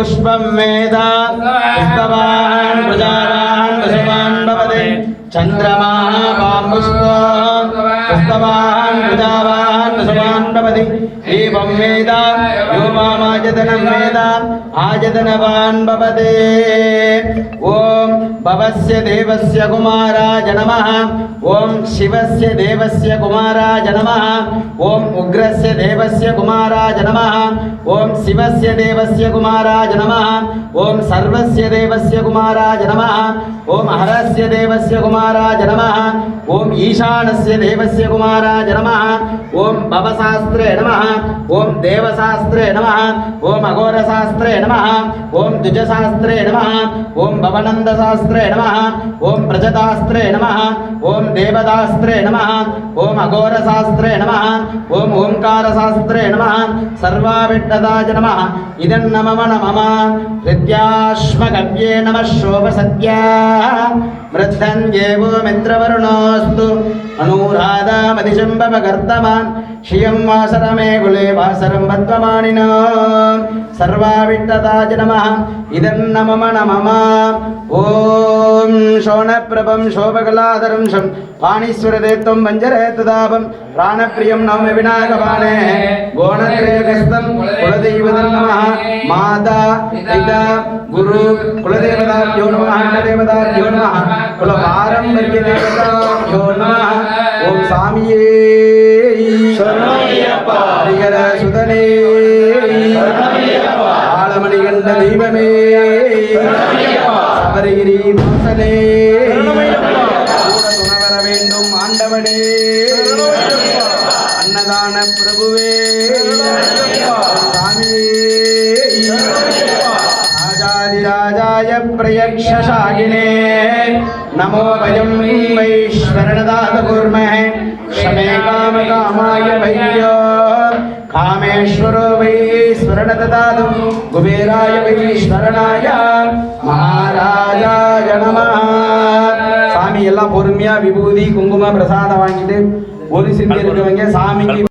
पुष्पं वेद पुष्पवान् प्रजावान् वसवान् भवति चन्द्रमा वां पुष्पं पुष्पवान् प्रजावान् वसवान् भवति एवं वेद यो मामायतनं वेद आयतनवान् भवति ॐ भवस्य देवस्य कुमाराय नमः ॐ शिवस्य देवस्य कुमाराय नमः ॐ उग्रस्य देवस्य कुमाराय नमः ॐ शिवस्य देवस्य कुमाराय नमः ॐ सर्वस्य देवस्य कुमाराय नमः ॐ हरस्य देवस्य कुमाराय नमः ॐ ईशानस्य देवस्य कुमाराय नमः ॐ భవశాస్త్రే నమ ఓం దేవశాస్త్రే నమ ఓం అఘోరశాస్త్రే నమ ఓం ద్విజశాస్త్రే నమ ఓం భవనందశాస్త్రే నమ ఓం ప్రజతాస్త్రే నమ ఓం దేవదాస్త్రే నమ ఓం అఘోరశాస్త్రే నమ ఓం ఓంకారశాస్త్రే నమ సర్వావిడ్డదాయ నమ ఇదం నమ నమ హృద్యాశ్మగవ్యే నమ శోభ సత్యా मित्रवरुणोऽस्तु अनुराधामधिशम्भवकर्तमान् श्रियं वासरमे कुले वासरं बद्वमानिनो सर्वाविड्डदाय नमः इदं नमम नमः ॐ शोणप्रभं शोभकलाधरं शं पाणीश्वरदेत्वं वञ्जरेतदापं प्राणप्रियं नवमि विनायकपाणे गोणत्रयगस्तं कुलदैवतं नमः माता पिता गुरु कुलदेवताभ्यो नमः कुलदेवताभ्यो नमः குலபாரம்பரியோ நம ஓம் சாமியே. ஹரிகர சுதனே. ஆலமணி கண்ட தெய்வமே. சபரகிரி வாசனே. துணவர வேண்டும் ஆண்டவனே. அன்னதான பிரபுவே. சாமியே. ராஜாதிராஜாய பிரயக்ஷாகினே நமோ வயம் வைஸ்வரணதாத குர்மஹே ஷமே காம காமாய வையோ காமேஸ்வரோ வைஸ்வரணதாது குபேராய வைஸ்வரணாய மகாராஜாய நமः சாமி எல்லாம் பொறுமையா விபூதி குங்கும பிரசாதம் வாங்கிட்டு ஒரு சிந்தி இருக்கவங்க சாமிக்கு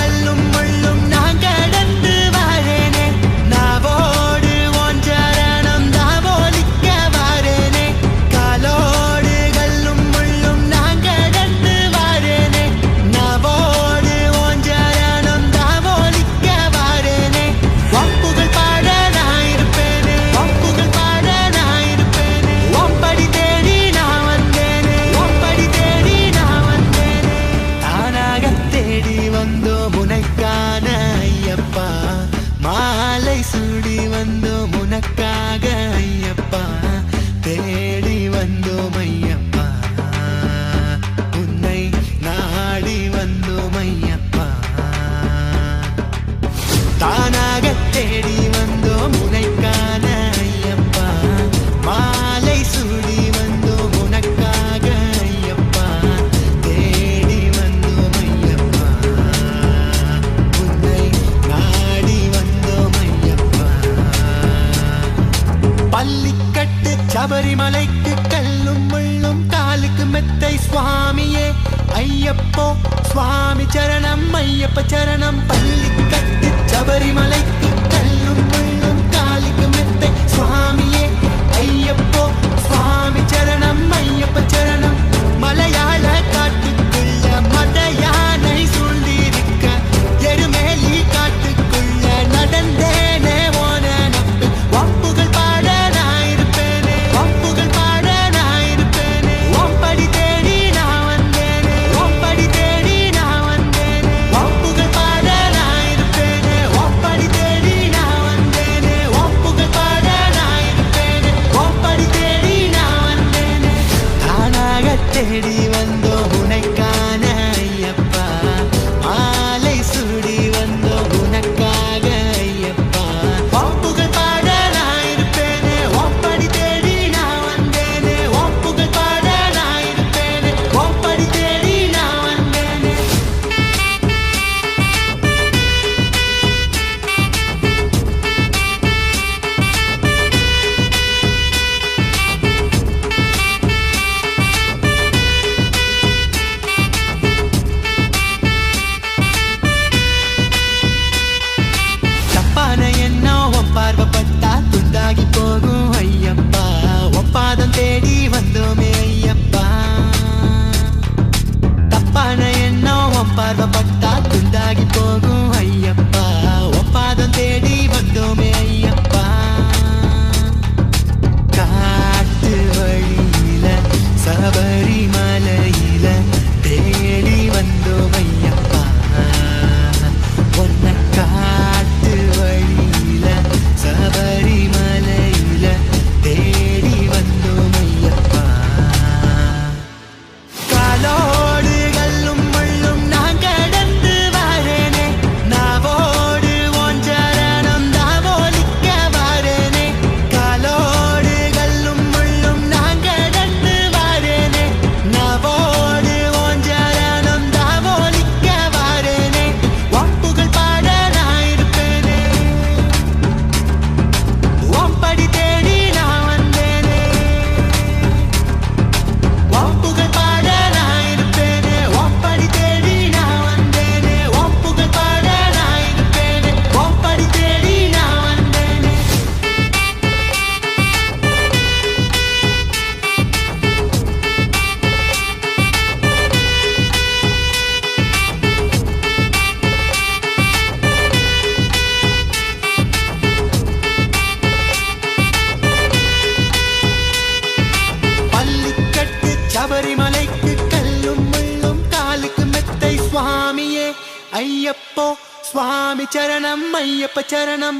சுவாமியே ஐயப்போ சுவாமி சரணம் ஐயப்ப சரணம். பள்ளிக்கட்டு சபரிமலைக்கு கல்லும் முள்ளும் காலுக்கு மெத்தை. சுவாமியே ஐயப்போ சுவாமி சரணம் ஐயப்ப சரணம். अय्यप्पो स्वामि चरणं मय्यपचरणम्